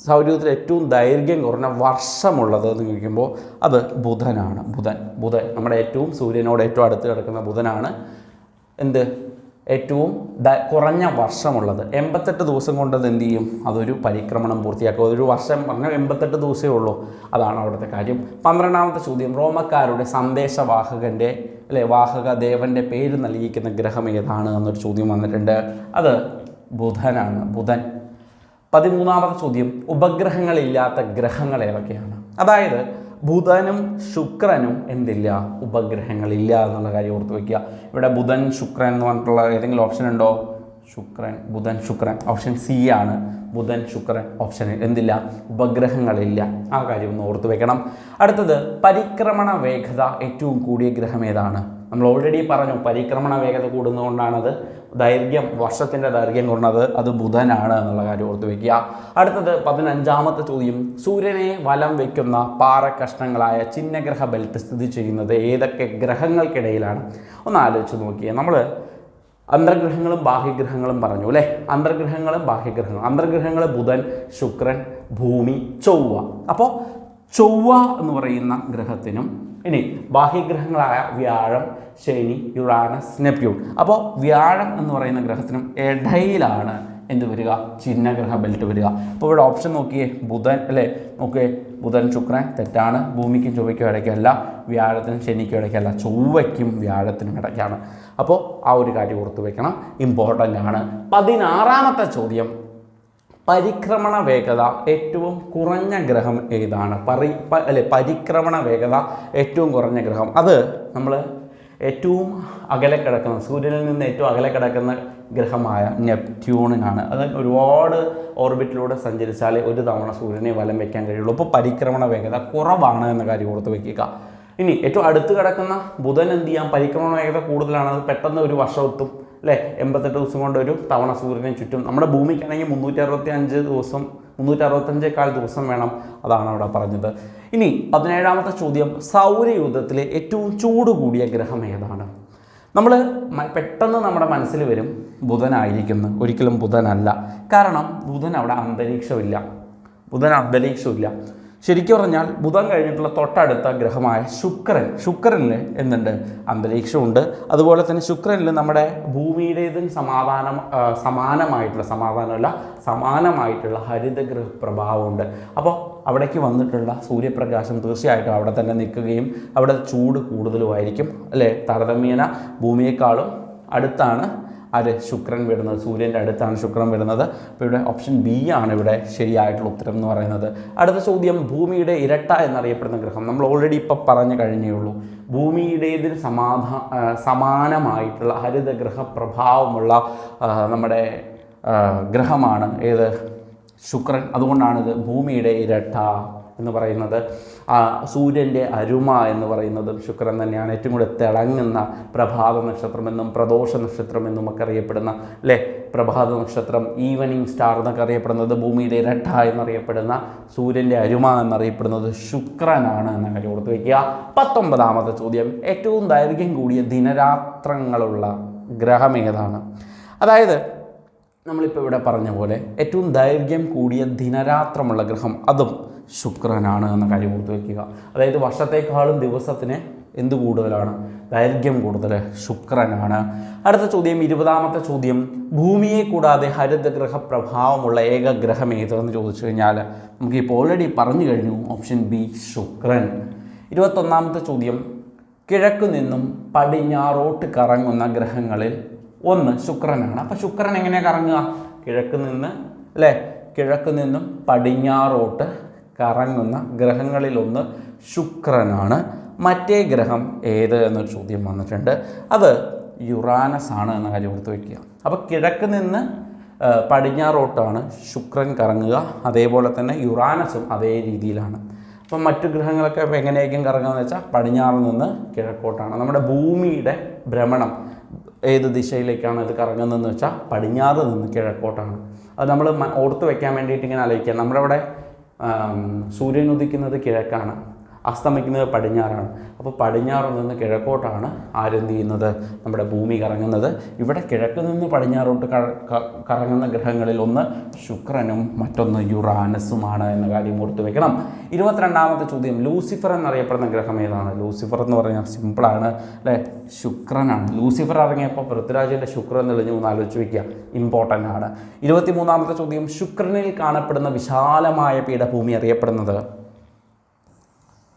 സൗരത്തിൽ ഏറ്റവും ദൈർഘ്യം കുറഞ്ഞ വർഷമുള്ളത് എന്ന് ചോദിക്കുമ്പോൾ അത് ബുധനാണ്. ബുധൻ. ബുധൻ നമ്മുടെ ഏറ്റവും സൂര്യനോട് ഏറ്റവും അടുത്ത് കിടക്കുന്ന ബുധനാണ്. എന്ത്? ഏറ്റവും ദ കുറഞ്ഞ വർഷമുള്ളത്. എൺപത്തെട്ട് ദിവസം കൊണ്ട് അത് എന്ത് ചെയ്യും? അതൊരു പരിക്രമണം പൂർത്തിയാക്കും. ഒരു വർഷം പറഞ്ഞാൽ എൺപത്തെട്ട് ദിവസമേ ഉള്ളൂ. അതാണ് അവിടുത്തെ കാര്യം. പന്ത്രണ്ടാമത്തെ ചോദ്യം റോമക്കാരുടെ സന്ദേശവാഹകന്റെ അല്ലെ വാഹക ദേവന്റെ പേര് നൽകിയിരിക്കുന്ന ഗ്രഹം ഏതാണ് എന്നൊരു ചോദ്യം വന്നിട്ടുണ്ട്. അത് ബുധനാണ്. ബുധൻ. പതിമൂന്നാമത്തെ ചോദ്യം ഉപഗ്രഹങ്ങളില്ലാത്ത ഗ്രഹങ്ങൾ ഏതൊക്കെയാണ്? അതായത് ബുധനും ശുക്രനും എന്തില്ല? ഉപഗ്രഹങ്ങളില്ല എന്നുള്ള കാര്യം ഓർത്ത് വയ്ക്കുക ഇവിടെ ബുധൻ ശുക്രൻ എന്ന് പറഞ്ഞിട്ടുള്ള ഏതെങ്കിലും ഓപ്ഷൻ ഉണ്ടോ? ശുക്രൻ ബുധൻ ശുക്രൻ. ഓപ്ഷൻ സി ആണ്. ബുധൻ ശുക്രൻ ഓപ്ഷൻ എന്തില്ല? ഉപഗ്രഹങ്ങളില്ല. ആ കാര്യം ഒന്ന് ഓർത്ത് വെക്കണം. അടുത്തത് പരിക്രമണ വേഗത ഏറ്റവും കൂടിയ ഗ്രഹം ഏതാണ്? നമ്മൾ ഓൾറെഡി പറഞ്ഞു പരിക്രമണ വേഗത കൂടുന്നതുകൊണ്ടാണത് ദൈർഘ്യം വർഷത്തിന്റെ ദൈർഘ്യം കുറഞ്ഞത് അത് ബുധനാണ് എന്നുള്ള കാര്യം ഓർത്ത് വയ്ക്കുക അടുത്തത് പതിനഞ്ചാമത്തെ ചോദ്യം സൂര്യനെ വലം വയ്ക്കുന്ന പാറക്കഷ്ണങ്ങളായ ചിഹ്നഗ്രഹ ബെൽറ്റ് സ്ഥിതി ചെയ്യുന്നത് ഏതൊക്കെ ഗ്രഹങ്ങൾക്കിടയിലാണ്? ഒന്ന് ആലോചിച്ച് നോക്കിയേ നമ്മൾ അന്തർഗ്രഹങ്ങളും ബാഹ്യഗ്രഹങ്ങളും പറഞ്ഞു അല്ലേ? അന്തർഗ്രഹങ്ങളും ബാഹ്യഗ്രഹങ്ങളും. അന്തർഗ്രഹങ്ങൾ ബുധൻ ശുക്രൻ ഭൂമി ചൊവ്വ. അപ്പോൾ ചൊവ്വ എന്ന് പറയുന്ന ഗ്രഹത്തിനും ഇനി ബാഹ്യഗ്രഹങ്ങളായ വ്യാഴം ശനി യുറാനസ് നെപ്റ്റ്യൂൺ. അപ്പോൾ വ്യാഴം എന്ന് പറയുന്ന ഗ്രഹത്തിനും ഇടയിലാണ് എന്ത് വരിക? ചിഹ്നഗ്രഹ ബെൽറ്റ് വരിക. അപ്പോൾ ഇവിടെ ഓപ്ഷൻ നോക്കിയേ ബുധൻ അല്ലേ? നോക്കിയേ ബുധൻ ശുക്രൻ തെറ്റാണ്. ഭൂമിക്കും ചൊവ്വയ്ക്കും ഇടയ്ക്കല്ല വ്യാഴത്തിനും ശനിക്കും ഇടയ്ക്കല്ല ചൊവ്വയ്ക്കും വ്യാഴത്തിനും ഇടയ്ക്കാണ്. അപ്പോൾ ആ ഒരു കാര്യം ഓർത്ത് വെക്കണം. ഇമ്പോർട്ടന്റ് ആണ്. പതിനാറാമത്തെ ചോദ്യം. പരിക്രമണ വേഗത ഏറ്റവും കുറഞ്ഞ ഗ്രഹം ഏതാണ്? പറി അല്ലെ പരിക്രമണ വേഗത ഏറ്റവും കുറഞ്ഞ ഗ്രഹം. അത് നമ്മൾ ഏറ്റവും അകലെ കിടക്കുന്ന സൂര്യനിൽ നിന്ന് ഏറ്റവും അകലെ കിടക്കുന്ന ഗ്രഹമായ നെപ്റ്റ്യൂണിനാണ്. അത് ഒരുപാട് ഓർബിറ്റിലൂടെ സഞ്ചരിച്ചാലേ ഒരു തവണ സൂര്യനെ വലം വയ്ക്കാൻ കഴിയുള്ളൂ. അപ്പോൾ പരിക്രമണ വേഗത കുറവാണ് എന്ന കാര്യം ഓർത്ത് വയ്ക്കുക ഇനി ഏറ്റവും അടുത്ത് കിടക്കുന്ന ബുധൻ എന്ത് ചെയ്യാം? പരിക്രമണ വേഗത കൂടുതലാണ്. അത് പെട്ടെന്ന് ഒരു വർഷം എത്തും. അല്ലേ? എൺപത്തെട്ട് ദിവസം കൊണ്ട് ഒരു തവണ സൂര്യനെ ചുറ്റും നമ്മുടെ ഭൂമിക്കാണെങ്കിൽ മുന്നൂറ്റി അറുപത്തി അഞ്ച് ദിവസം മുന്നൂറ്റി അറുപത്തഞ്ചേക്കാൾ ദിവസം വേണം അതാണ് അവിടെ പറഞ്ഞത്. ഇനി പതിനേഴാമത്തെ ചോദ്യം സൗരയുദ്ധത്തിലെ ഏറ്റവും ചൂട് കൂടിയ ഗ്രഹം ഏതാണ്? നമ്മൾ പെട്ടെന്ന് നമ്മുടെ മനസ്സിൽ വരും ബുധനായിരിക്കുന്നു. ഒരിക്കലും ബുധനല്ല. കാരണം ബുധൻ അവിടെ അന്തരീക്ഷമില്ല. ബുധൻ അന്തരീക്ഷമില്ല. ശരിക്കും പറഞ്ഞാൽ ബുധൻ കഴിഞ്ഞിട്ടുള്ള തൊട്ടടുത്ത ഗ്രഹമായ ശുക്രൻ ശുക്രനിൽ എന്തുണ്ട്? അന്തരീക്ഷമുണ്ട്. അതുപോലെ തന്നെ ശുക്രനിൽ നമ്മുടെ ഭൂമിയുടേതും സമാധാനം സമാനമായിട്ടുള്ള സമാധാനമല്ല സമാനമായിട്ടുള്ള ഹരിതഗ്രഹ പ്രഭാവമുണ്ട്. അപ്പോൾ അവിടേക്ക് വന്നിട്ടുള്ള സൂര്യപ്രകാശം തീർച്ചയായിട്ടും അവിടെ തന്നെ നിൽക്കുകയും അവിടെ ചൂട് കൂടുതലുമായിരിക്കും. അല്ലേ? താരതമ്യേന ഭൂമിയേക്കാളും അടുത്താണ് ആര്? ശുക്രൻ വരുന്നത് സൂര്യന്റെ അടുത്താണ് ശുക്രൻ വരുന്നത് അപ്പോൾ ഇവിടെ ഓപ്ഷൻ ബി ആണ് ഇവിടെ ശരിയായിട്ടുള്ള ഉത്തരം എന്ന് പറയുന്നത്. അടുത്ത ചോദ്യം ഭൂമിയുടെ ഇരട്ട എന്നറിയപ്പെടുന്ന ഗ്രഹം. നമ്മൾ ഓൾറെഡി ഇപ്പം പറഞ്ഞു കഴിഞ്ഞേ ഉള്ളൂ. ഭൂമിയുടേതിന് സമാധാ സമാനമായിട്ടുള്ള ഹരിതഗ്രഹ പ്രഭാവമുള്ള നമ്മുടെ ഗ്രഹമാണ് ഏത്? ശുക്രൻ. അതുകൊണ്ടാണിത് ഭൂമിയുടെ ഇരട്ട. എന്ന് പറയുന്നത്. ആ സൂര്യന്റെ അരുമ എന്ന് പറയുന്നതും ശുക്രൻ തന്നെയാണ് ഏറ്റവും കൂടുതൽ തിളങ്ങുന്ന പ്രഭാത നക്ഷത്രമെന്നും പ്രദോഷ നക്ഷത്രമെന്നും ഒക്കെ അറിയപ്പെടുന്ന അല്ലേ? പ്രഭാത നക്ഷത്രം ഈവനിങ് സ്റ്റാർ എന്നൊക്കെ അറിയപ്പെടുന്നത് ഭൂമിയുടെ ഇരട്ട എന്നറിയപ്പെടുന്ന സൂര്യന്റെ അരുമ എന്നറിയപ്പെടുന്നത് ശുക്രനാണ് എന്ന കാര്യം ഓർത്ത് വയ്ക്കുക പത്തൊമ്പതാമത്തെ ചോദ്യം. ഏറ്റവും ദൈർഘ്യം കൂടിയ ദിനരാത്രങ്ങളുള്ള ഗ്രഹം ഏതാണ്? അതായത് നമ്മളിപ്പോൾ ഇവിടെ പറഞ്ഞ പോലെ ഏറ്റവും ദൈർഘ്യം കൂടിയ ദിനരാത്രമുള്ള ഗ്രഹം അതും ശുക്രനാണ് എന്ന കാര്യം ഓർത്തു വയ്ക്കുക അതായത് വർഷത്തേക്കാളും ദിവസത്തിന് എന്ത് കൂടുതലാണ്? ദൈർഘ്യം കൂടുതൽ ശുക്രനാണ്. അടുത്ത ചോദ്യം ഇരുപതാമത്തെ ചോദ്യം. ഭൂമിയെ കൂടാതെ ഹരിതഗ്രഹ പ്രഭാവമുള്ള ഏക ഗ്രഹം ഏതെന്ന് ചോദിച്ചു കഴിഞ്ഞാൽ നമുക്ക് ഇപ്പോൾ ഓൾറെഡി പറഞ്ഞു കഴിഞ്ഞു ഓപ്ഷൻ ബി ശുക്രൻ. ഇരുപത്തൊന്നാമത്തെ ചോദ്യം കിഴക്കു നിന്നും പടിഞ്ഞാറോട്ട് കറങ്ങുന്ന ഗ്രഹങ്ങളിൽ ഒന്ന് ശുക്രനാണ്. അപ്പോൾ ശുക്രൻ എങ്ങനെയാണ് കറങ്ങുക? കിഴക്ക് നിന്ന് അല്ലേ? കിഴക്ക് നിന്നും പടിഞ്ഞാറോട്ട് കറങ്ങുന്ന ഗ്രഹങ്ങളിലൊന്ന് ശുക്രനാണ്. മറ്റേ ഗ്രഹം ഏത് എന്നൊരു ചോദ്യം വന്നിട്ടുണ്ട്. അത് യുറാനസ് ആണ് എന്ന കാര്യം ഓർത്ത് വയ്ക്കുക അപ്പോൾ കിഴക്ക് നിന്ന് പടിഞ്ഞാറോട്ടാണ് ശുക്രൻ കറങ്ങുക. അതേപോലെ തന്നെ യുറാനസും അതേ രീതിയിലാണ്. അപ്പം മറ്റു ഗ്രഹങ്ങളൊക്കെ ഇപ്പോൾ എങ്ങനെയായിരിക്കും കറങ്ങുകയെന്ന് വെച്ചാൽ പടിഞ്ഞാറ് നിന്ന് കിഴക്കോട്ടാണ്. നമ്മുടെ ഭൂമിയുടെ ഭ്രമണം ഏത് ദിശയിലേക്കാണ് ഇത് കറങ്ങുന്നതെന്ന് വെച്ചാൽ പടിഞ്ഞാറ് നിന്ന് കിഴക്കോട്ടാണ്. അത് നമ്മൾ ഓർത്ത് വെക്കാൻ വേണ്ടിയിട്ട് ഇങ്ങനെ ആലോചിക്കുക. നമ്മുടെ അവിടെ സൂര്യൻ ഉദിക്കുന്നത് കിഴക്കാണ്. അസ്തമിക്കുന്നത് പടിഞ്ഞാറാണ്. അപ്പോൾ പടിഞ്ഞാറ് നിന്ന് കിഴക്കോട്ടാണ് ആരെന്ത് ചെയ്യുന്നത്. നമ്മുടെ ഭൂമി കറങ്ങുന്നത്. ഇവിടെ കിഴക്ക് നിന്ന് പടിഞ്ഞാറോട്ട് കറങ്ങുന്ന ഗ്രഹങ്ങളിൽ ഒന്ന് ശുക്രനും മറ്റൊന്ന് യുറാനസുമാണ് എന്ന കാര്യം ഓർത്തു വെക്കണം. ഇരുപത്തിരണ്ടാമത്തെ ചോദ്യം ലൂസിഫർ എന്നറിയപ്പെടുന്ന ഗ്രഹം ഏതാണ്? ലൂസിഫർ എന്ന് പറഞ്ഞാൽ സിമ്പിളാണ് അല്ലേ? ശുക്രനാണ്. ലൂസിഫർ ഇറങ്ങിയപ്പോൾ പൃഥ്വിരാജിന്റെ ശുക്രൻ തെളിഞ്ഞു ഒന്ന് ആലോചിച്ച് വയ്ക്കുക ഇമ്പോർട്ടന്റ് ആണ്. ഇരുപത്തിമൂന്നാമത്തെ ചോദ്യം ശുക്രനിൽ കാണപ്പെടുന്ന വിശാലമായ പീഠഭൂമി അറിയപ്പെടുന്നത്?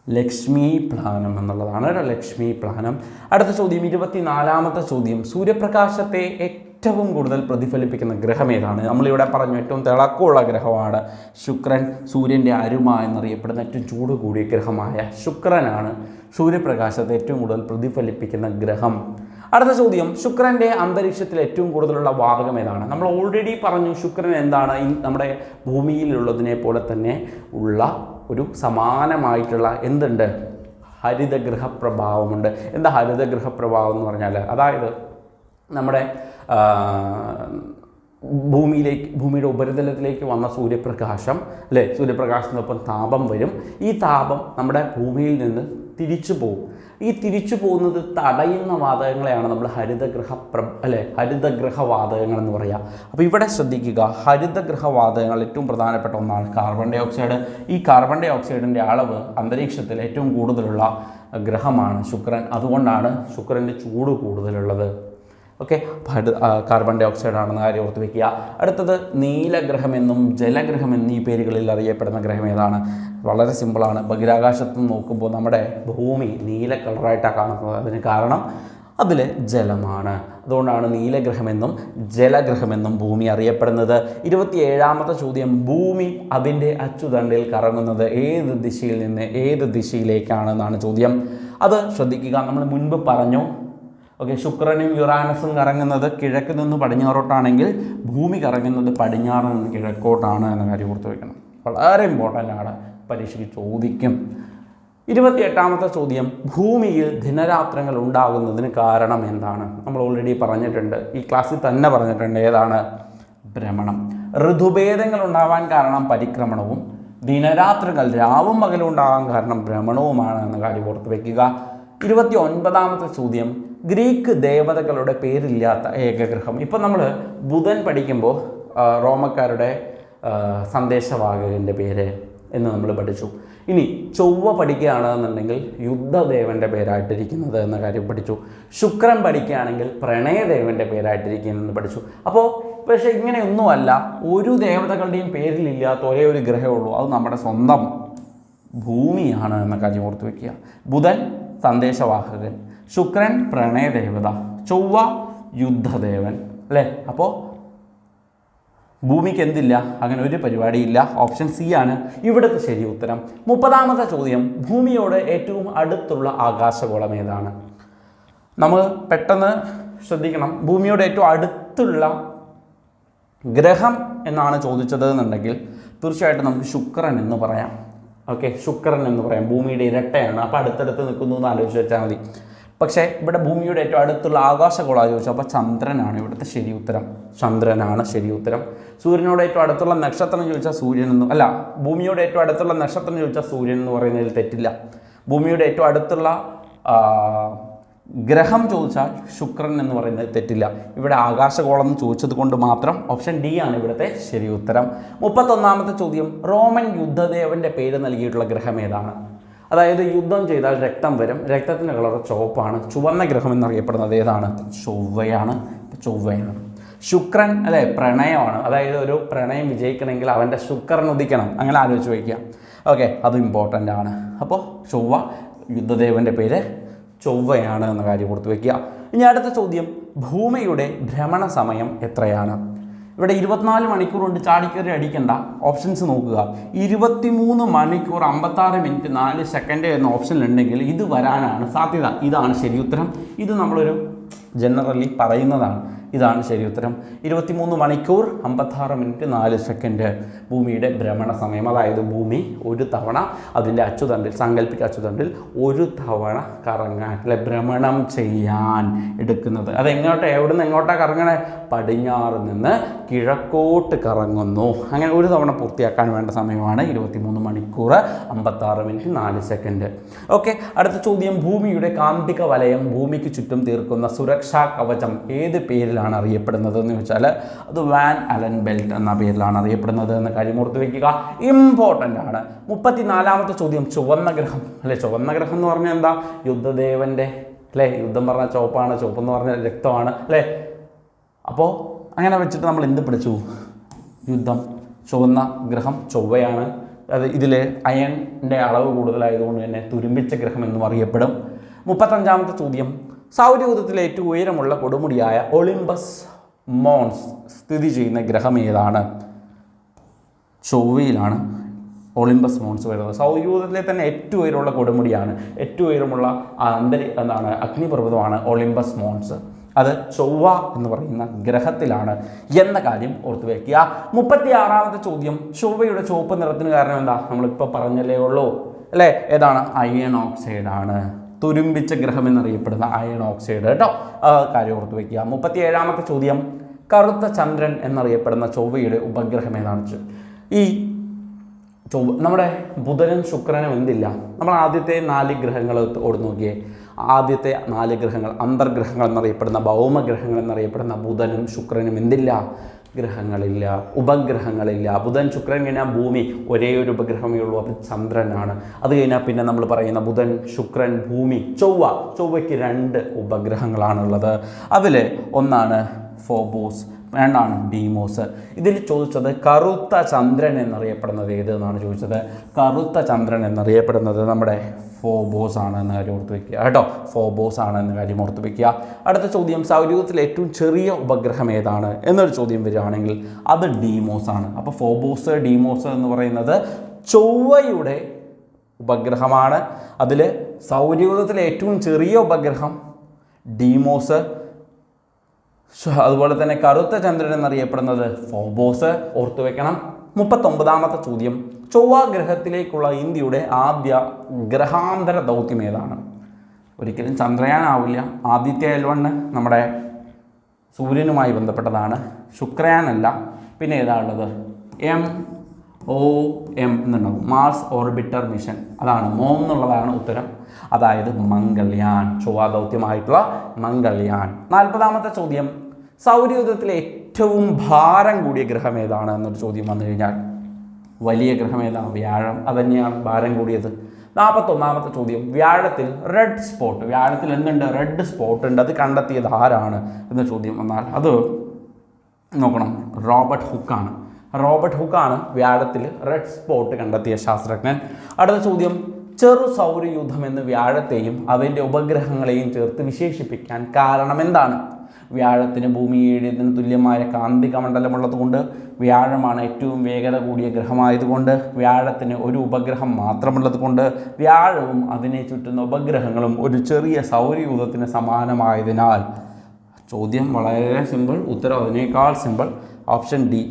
ലക്ഷ്മി പ്ലാനം എന്നുള്ളതാണ് കേട്ടോ ലക്ഷ്മി പ്ലാനം. അടുത്ത ചോദ്യം ഇരുപത്തിനാലാമത്തെ ചോദ്യം. സൂര്യപ്രകാശത്തെ ഏറ്റവും കൂടുതൽ പ്രതിഫലിപ്പിക്കുന്ന ഗ്രഹം ഏതാണ്? നമ്മളിവിടെ പറഞ്ഞു ഏറ്റവും തിളക്കമുള്ള ഗ്രഹമാണ് ശുക്രൻ. സൂര്യന്റെ അരുമ എന്നറിയപ്പെടുന്ന ഏറ്റവും ചൂട് കൂടിയ ഗ്രഹമായ ശുക്രനാണ് സൂര്യപ്രകാശത്തെ ഏറ്റവും കൂടുതൽ പ്രതിഫലിപ്പിക്കുന്ന ഗ്രഹം. അടുത്ത ചോദ്യം ശുക്രന്റെ അന്തരീക്ഷത്തിൽ ഏറ്റവും കൂടുതലുള്ള വാതകം ഏതാണ്? നമ്മൾ ഓൾറെഡി പറഞ്ഞു ശുക്രൻ എന്താണ്? നമ്മുടെ ഭൂമിയിലുള്ളതിനെ പോലെ തന്നെ ഉള്ള ഒരു സമാനമായിട്ടുള്ള എന്തുണ്ട്? ഹരിതഗൃഹ പ്രഭാവമുണ്ട് എന്താ ഹരിതഗൃഹ പ്രഭാവം എന്ന് പറഞ്ഞാൽ അതായത് നമ്മുടെ ഭൂമിയിലേക്ക് ഭൂമിയുടെ ഉപരിതലത്തിലേക്ക് വന്ന സൂര്യപ്രകാശം അല്ലേ? സൂര്യപ്രകാശത്തിനൊപ്പം താപം വരും. ഈ താപം നമ്മുടെ ഭൂമിയിൽ നിന്ന് തിരിച്ചു പോകും. ഈ തിരിച്ചു പോകുന്നത് തടയുന്ന വാതകങ്ങളെയാണ് നമ്മൾ ഹരിതഗ്രഹ പ്ര അല്ലെ ഹരിതഗ്രഹവാതകങ്ങൾ എന്ന് പറയുക അപ്പോൾ ഇവിടെ ശ്രദ്ധിക്കുക ഹരിതഗ്രഹവാതകങ്ങൾ ഏറ്റവും പ്രധാനപ്പെട്ട ഒന്നാണ് കാർബൺ ഡൈ ഓക്സൈഡ് ഈ കാർബൺ ഡൈ ഓക്സൈഡിന്റെ അളവ് അന്തരീക്ഷത്തിൽ ഏറ്റവും കൂടുതലുള്ള ഗ്രഹമാണ് ശുക്രൻ. അതുകൊണ്ടാണ് ശുക്രന്റെ ചൂട് കൂടുതലുള്ളത്. ഓക്കെ? കാർബൺ ഡൈ ഓക്സൈഡ് ആണെന്ന കാര്യം ഓർത്ത് വെക്കുക. അടുത്തത് നീലഗ്രഹമെന്നും ജലഗ്രഹമെന്നും ഈ പേരുകളിൽ അറിയപ്പെടുന്ന ഗ്രഹം ഏതാണ്? വളരെ സിമ്പിളാണ് ബഹിരാകാശത്ത് നോക്കുമ്പോൾ നമ്മുടെ ഭൂമി നീല കളറായിട്ടാണ് കാണുന്നത്. അതിന് കാരണം അതിൽ ജലമാണ്. അതുകൊണ്ടാണ് നീലഗ്രഹമെന്നും ജലഗ്രഹമെന്നും ഭൂമി അറിയപ്പെടുന്നത്. ഇരുപത്തിയേഴാമത്തെ ചോദ്യം ഭൂമി അതിന്റെ അച്ചുതണ്ടിൽ കറങ്ങുന്നത് ഏത് ദിശയിൽ നിന്ന് ഏത് ദിശയിലേക്കാണെന്നാണ് ചോദ്യം. അത് ശ്രദ്ധിക്കുക. നമ്മൾ മുൻപ് പറഞ്ഞു ഓക്കെ ശുക്രനും യുറാനസും കറങ്ങുന്നത് കിഴക്ക് നിന്ന് പടിഞ്ഞാറോട്ടാണെങ്കിൽ ഭൂമി കറങ്ങുന്നത് പടിഞ്ഞാറ് നിന്ന് കിഴക്കോട്ടാണ് എന്ന കാര്യം ഓർത്ത് വയ്ക്കണം വളരെ ഇമ്പോർട്ടന്റ് ആണ്. പരീക്ഷയ്ക്ക് ചോദിക്കും. ഇരുപത്തിയെട്ടാമത്തെ ചോദ്യം ഭൂമിയിൽ ദിനരാത്രങ്ങൾ ഉണ്ടാകുന്നതിന് കാരണം എന്താണ്? നമ്മൾ ഓൾറെഡി പറഞ്ഞിട്ടുണ്ട്. ഈ ക്ലാസ്സിൽ തന്നെ പറഞ്ഞിട്ടുണ്ട് ഏതാണ്? ഭ്രമണം. ഋതുഭേദങ്ങൾ ഉണ്ടാവാൻ കാരണം പരിക്രമണവും ദിനരാത്രങ്ങൾ രാവും പകലും ഉണ്ടാകാൻ കാരണം ഭ്രമണവുമാണ് എന്ന കാര്യം ഓർത്ത് വയ്ക്കുക ഇരുപത്തി ഒൻപതാമത്തെ ചോദ്യം ഗ്രീക്ക് ദേവതകളുടെ പേരില്ലാത്ത ഏകഗ്രഹം. ഇപ്പം നമ്മൾ ബുധൻ പഠിക്കുമ്പോൾ റോമക്കാരുടെ സന്ദേശവാഹകന്റെ പേര് എന്ന് നമ്മൾ പഠിച്ചു. ഇനി ചൊവ്വ പഠിക്കുകയാണെന്നുണ്ടെങ്കിൽ യുദ്ധദേവന്റെ പേരായിട്ടിരിക്കുന്നത് എന്ന കാര്യം പഠിച്ചു. ശുക്രൻ പഠിക്കുകയാണെങ്കിൽ പ്രണയദേവന്റെ പേരായിട്ടിരിക്കുന്നതെന്ന് പഠിച്ചു. അപ്പോൾ പക്ഷേ ഇങ്ങനെയൊന്നുമല്ല ഒരു ദേവതകളുടെയും പേരിലില്ലാത്ത ഒരേ ഒരു ഗ്രഹമേ ഉള്ളൂ. അത് നമ്മുടെ സ്വന്തം ഭൂമിയാണ് എന്ന കാര്യം ഓർത്ത് വയ്ക്കുക ബുധൻ സന്ദേശവാഹകൻ ശുക്രൻ പ്രണയദേവത ചൊവ്വ യുദ്ധദേവൻ അല്ലേ? അപ്പോൾ ഭൂമിക്ക് എന്തില്ല അങ്ങനെ ഒരു പരിപാടിയില്ല. ഓപ്ഷൻ സി ആണ്. ഇവിടുത്തെ ശരി ഉത്തരം. മുപ്പതാമത്തെ ചോദ്യം. ഭൂമിയോട് ഏറ്റവും അടുത്തുള്ള ആകാശഗോളം ഏതാണ്? നമ്മൾ പെട്ടെന്ന് ശ്രദ്ധിക്കണം. ഭൂമിയോട് ഏറ്റവും അടുത്തുള്ള ഗ്രഹം എന്നാണ് ചോദിച്ചത് എന്നുണ്ടെങ്കിൽ തീർച്ചയായിട്ടും നമുക്ക് ശുക്രൻ എന്ന് പറയാം. ഓക്കെ ശുക്രൻ എന്ന് പറയാം. ഭൂമിയുടെ ഇരട്ടയാണ്. അപ്പോൾ അടുത്തടുത്ത് നിൽക്കുന്നു എന്ന് ആലോചിച്ച് വെച്ചാൽ മതി. പക്ഷേ ഇവിടെ ഭൂമിയുടെ ഏറ്റവും അടുത്തുള്ള ആകാശഗോളമാണ് ചോദിച്ചു. അപ്പോൾ ചന്ദ്രനാണ് ഇവിടുത്തെ ശരി ഉത്തരം. ചന്ദ്രനാണ് ശരി ഉത്തരം. സൂര്യനോട് ഏറ്റവും അടുത്തുള്ള നക്ഷത്രം ചോദിച്ചാൽ സൂര്യൻ എന്ന് അല്ല ഭൂമിയോട് ഏറ്റവും അടുത്തുള്ള നക്ഷത്രം ചോദിച്ചാൽ സൂര്യൻ എന്ന് പറയുന്നതിൽ തെറ്റില്ല. ഭൂമിയുടെ ഏറ്റവും അടുത്തുള്ള ഗ്രഹം ചോദിച്ചാൽ ശുക്രൻ എന്ന് പറയുന്നത് തെറ്റില്ല. ഇവിടെ ആകാശഗോളം ചോദിച്ചത് കൊണ്ട് മാത്രം ഓപ്ഷൻ ഡി ആണ് ഇവിടുത്തെ ശരി ഉത്തരം. മുപ്പത്തൊന്നാമത്തെ ചോദ്യം റോമൻ യുദ്ധദേവന്റെ പേര് നൽകിയിട്ടുള്ള ഗ്രഹം ഏതാണ്? അതായത് യുദ്ധം ചെയ്താൽ രക്തം വരും. രക്തത്തിന്റെ കളർ ചുവപ്പാണ്. ചുവന്ന ഗ്രഹം എന്നറിയപ്പെടുന്നത് ഏതാണ്? ചൊവ്വയാണ്. ചൊവ്വയാണ്. ശുക്രൻ അല്ലെ പ്രണയമാണ്. അതായത് ഒരു പ്രണയം വിജയിക്കണമെങ്കിൽ അവന്റെ ശുക്രൻ ഉദിക്കണം. അങ്ങനെ ആലോചിച്ച് വയ്ക്കുക. ഓക്കെ അത് ഇമ്പോർട്ടന്റ് ആണ്. അപ്പോൾ ചൊവ്വ യുദ്ധദേവന്റെ പേര് ചൊവ്വയാണ് എന്ന കാര്യം കൊടുത്തു വയ്ക്കുക. ഇനി അടുത്ത ചോദ്യം ഭൂമിയുടെ ഭ്രമണ സമയം എത്രയാണ്? ഇവിടെ ഇരുപത്തിനാല് മണിക്കൂർ കൊണ്ട് ചാടിക്കറി അടിക്കണ്ട. ഓപ്ഷൻസ് നോക്കുക. ഇരുപത്തിമൂന്ന് മണിക്കൂർ അമ്പത്താറ് മിനിറ്റ് നാല് സെക്കൻഡ് എന്ന ഓപ്ഷനിലുണ്ടെങ്കിൽ ഇത് വരാനാണ് സാധ്യത. ഇതാണ് ശരി ഉത്തരം ഇത് നമ്മളൊരു ജനറലി പറയുന്നതാണ്. ഇതാണ് ശരി ഉത്തരം. ഇരുപത്തിമൂന്ന് മണിക്കൂർ അമ്പത്താറ് മിനിറ്റ് നാല് സെക്കൻഡ് ഭൂമിയുടെ ഭ്രമണ സമയം. അതായത് ഭൂമി ഒരു തവണ അതിന്റെ അച്ചുതണ്ടിൽ സാങ്കല്പിക അച്ചുതണ്ടിൽ ഒരു തവണ കറങ്ങാൻ അല്ലെ ഭ്രമണം ചെയ്യാൻ എടുക്കുന്നത്. അതെങ്ങോട്ട്? എവിടെ നിന്ന് എങ്ങോട്ടാണ് കറങ്ങണേ? പടിഞ്ഞാറ് നിന്ന് കിഴക്കോട്ട് കറങ്ങുന്നു. അങ്ങനെ ഒരു തവണ പൂർത്തിയാക്കാൻ വേണ്ട സമയമാണ് ഇരുപത്തിമൂന്ന് മണിക്കൂർ അമ്പത്താറ് മിനിറ്റ് നാല് സെക്കൻഡ് ഓക്കെ അടുത്ത ചോദ്യം. ഭൂമിയുടെ കാന്തിക വലയം ഭൂമിക്ക് ചുറ്റും തീർക്കുന്ന സുരക്ഷാ കവചം ഏത് പേരിലാണ്? അറിയപ്പെടുന്നത് എന്ന് വെച്ചാൽ അത് വാൻ അലൻ ബെൽറ്റ് എന്ന പേരിലാണ് അറിയപ്പെടുന്നത് എന്ന കാര്യം ഓർത്ത് വയ്ക്കുക ഇമ്പോർട്ടന്റ് ആണ്. മുപ്പത്തിനാലാമത്തെ ചോദ്യം ചുവന്ന ഗ്രഹം. അല്ലെ ചുവന്ന ഗ്രഹം എന്ന് പറഞ്ഞാൽ എന്താ? യുദ്ധദേവന്റെ അല്ലേ? യുദ്ധം പറഞ്ഞാൽ ചുവപ്പ് എന്ന് പറഞ്ഞാൽ രക്തമാണ് അല്ലേ? അപ്പോൾ അങ്ങനെ വെച്ചിട്ട് നമ്മൾ എന്ത് പിടിച്ചു യുദ്ധം ചുവന്ന ഗ്രഹം ചൊവ്വയാണ്. അത് ഇതിൽ അയണിന്റെ അളവ് കൂടുതലായതുകൊണ്ട് തന്നെ തുരുമ്പിച്ച ഗ്രഹം എന്നും അറിയപ്പെടും. മുപ്പത്തഞ്ചാമത്തെ ചോദ്യം സൗരയൂഥത്തിലെ ഏറ്റവും ഉയരമുള്ള കൊടുമുടിയായ ഒളിമ്പസ് മോൺസ് സ്ഥിതി ചെയ്യുന്ന ഗ്രഹം ഏതാണ്? ചൊവ്വയിലാണ് ഒളിമ്പസ് മോൺസ് വരുന്നത്. സൗരയൂഥത്തിലെ തന്നെ ഏറ്റവും ഉയരമുള്ള കൊടുമുടിയാണ്. ഏറ്റവും ഉയരമുള്ള അന്തരി എന്താണ് അഗ്നിപർവതമാണ് ഒളിമ്പസ് മോൺസ്. അത് ചൊവ്വ എന്ന് പറയുന്ന ഗ്രഹത്തിലാണ്. എന്ന കാര്യം ഓർത്തു വയ്ക്കുക മുപ്പത്തി ആറാമത്തെ ചോദ്യം. ചൊവ്വയുടെ ചുവപ്പ് നിറത്തിന് കാരണം എന്താ? നമ്മളിപ്പോൾ പറഞ്ഞല്ലേ ഉള്ളൂ. അല്ലേ? ഏതാണ്? അയൺ ഓക്സൈഡാണ്. തുരുമ്പിച്ച ഗ്രഹം എന്നറിയപ്പെടുന്ന അയൺ ഓക്സൈഡ് കേട്ടോ. കാര്യം ഓർത്ത് വയ്ക്കുക മുപ്പത്തി ഏഴാമത്തെ ചോദ്യം കറുത്ത ചന്ദ്രൻ എന്നറിയപ്പെടുന്ന ചൊവ്വയുടെ ഉപഗ്രഹം ഏതാണ്? ഈ ചൊവ്വ നമ്മുടെ ബുധനും ശുക്രനും എന്തില്ല? നമ്മൾ ആദ്യത്തെ നാല് ഗ്രഹങ്ങൾ ഓട് നോക്കിയേ. ആദ്യത്തെ നാല് ഗ്രഹങ്ങൾ അന്തർഗ്രഹങ്ങൾ എന്നറിയപ്പെടുന്ന ഭൗമഗ്രഹങ്ങൾ എന്നറിയപ്പെടുന്ന ബുധനും ശുക്രനും എന്തില്ല? ഗ്രഹങ്ങളില്ല ഉപഗ്രഹങ്ങളില്ല. ബുധൻ ശുക്രൻ കഴിഞ്ഞാൽ ഭൂമി ഒരേ ഒരു ഉപഗ്രഹമേ ഉള്ളൂ. അത് ചന്ദ്രനാണ്. അത് കഴിഞ്ഞാൽ പിന്നെ നമ്മൾ പറയുന്ന ബുധൻ ശുക്രൻ ഭൂമി ചൊവ്വ. ചൊവ്വയ്ക്ക് രണ്ട് ഉപഗ്രഹങ്ങളാണുള്ളത്. അതിൽ ഒന്നാണ് ഫോബോസ്. രണ്ടാണ് ഡീമോസ്. ഇതിൽ ചോദിച്ചത് കറുത്ത ചന്ദ്രൻ എന്നറിയപ്പെടുന്നത് ഏത് എന്നാണ് ചോദിച്ചത്? കറുത്ത ചന്ദ്രൻ എന്നറിയപ്പെടുന്നത് നമ്മുടെ ഫോബോസ് ആണ് എന്ന കാര്യം ഓർത്ത് വയ്ക്കുക കേട്ടോ. ഫോബോസ് ആണ് എന്ന കാര്യം ഓർത്ത് വയ്ക്കുക അടുത്ത ചോദ്യം സൗരയൂഥത്തിലെ ഏറ്റവും ചെറിയ ഉപഗ്രഹം ഏതാണ് എന്നൊരു ചോദ്യം വരികയാണെങ്കിൽ അത് ഡീമോസ് ആണ്. അപ്പോൾ ഫോബോസ് ഡീമോസ് എന്ന് പറയുന്നത് ചൊവ്വയുടെ ഉപഗ്രഹമാണ്. അതിൽ സൗരയൂഥത്തിലെ ഏറ്റവും ചെറിയ ഉപഗ്രഹം ഡീമോസ് അതുപോലെ തന്നെ കറുത്ത ചന്ദ്രൻ എന്നറിയപ്പെടുന്നത് ഫോബോസ് ഓർത്തു വെക്കണം മുപ്പത്തൊമ്പതാമത്തെ ചോദ്യം. ചൊവ്വ ഗ്രഹത്തിലേക്കുള്ള ഇന്ത്യയുടെ ആദ്യ ഗ്രഹാന്തര ദൗത്യം ഏതാണ്? ഒരിക്കലും ചന്ദ്രയാനാവില്ല. ആദിത്യ എൽവണ് നമ്മുടെ സൂര്യനുമായി ബന്ധപ്പെട്ടതാണ്. ശുക്രയാനല്ല. പിന്നെ ഏതാ ഉള്ളത്? എം ഒ എം എന്നുണ്ടാവും. മാർസ് ഓർബിറ്റർ മിഷൻ അതാണ് മോം എന്നുള്ളതാണ് ഉത്തരം. അതായത് മംഗൾയാൻ. ചൊവ്വാ ദൗത്യമായിട്ടുള്ള മംഗൾയാൻ. നാൽപ്പതാമത്തെ ചോദ്യം. സൗരയൂഥത്തിലെ ഏറ്റവും ഭാരം കൂടിയ ഗ്രഹം ഏതാണ് എന്നൊരു ചോദ്യം വന്നു കഴിഞ്ഞാൽ വലിയ ഗ്രഹം ഏതാണ്? വ്യാഴം. അതന്നെയാണ് ഭാരം കൂടിയത്. നാൽപ്പത്തൊന്നാമത്തെ ചോദ്യം. വ്യാഴത്തിൽ റെഡ് സ്പോട്ട് വ്യാഴത്തിൽ എന്തുണ്ട്? റെഡ് സ്പോട്ട് ഉണ്ട്. അത് കണ്ടെത്തിയത് ആരാണ്? എന്ന ചോദ്യം വന്നാൽ അത് നോക്കണം. റോബർട്ട് ഹുക്കാണ്. റോബർട്ട് ഹുക്കാണ് വ്യാഴത്തിൽ റെഡ് സ്പോട്ട് കണ്ടെത്തിയ ശാസ്ത്രജ്ഞൻ. അടുത്ത ചോദ്യം ചെറു സൗരയൂഥം എന്ന് വ്യാഴത്തെയും അതിന്റെ ഉപഗ്രഹങ്ങളെയും ചേർത്ത് വിശേഷിപ്പിക്കാൻ കാരണം എന്താണ്? വ്യാഴത്തിന് ഭൂമി ഏഴിയതിന് തുല്യമായ കാന്തിക മണ്ഡലമുള്ളതുകൊണ്ട് വ്യാഴമാണ് ഏറ്റവും വേഗത കൂടിയ ഗ്രഹമായതുകൊണ്ട് വ്യാഴത്തിന് ഒരു ഉപഗ്രഹം മാത്രമുള്ളതുകൊണ്ട് വ്യാഴവും അതിനെ ചുറ്റുന്ന ഉപഗ്രഹങ്ങളും ഒരു ചെറിയ സൗരയൂഥത്തിന് സമാനമായതിനാൽ. ചോദ്യം വളരെ സിമ്പിൾ ഉത്തരം അതിനേക്കാൾ സിമ്പിൾ ഓപ്ഷൻ ഡി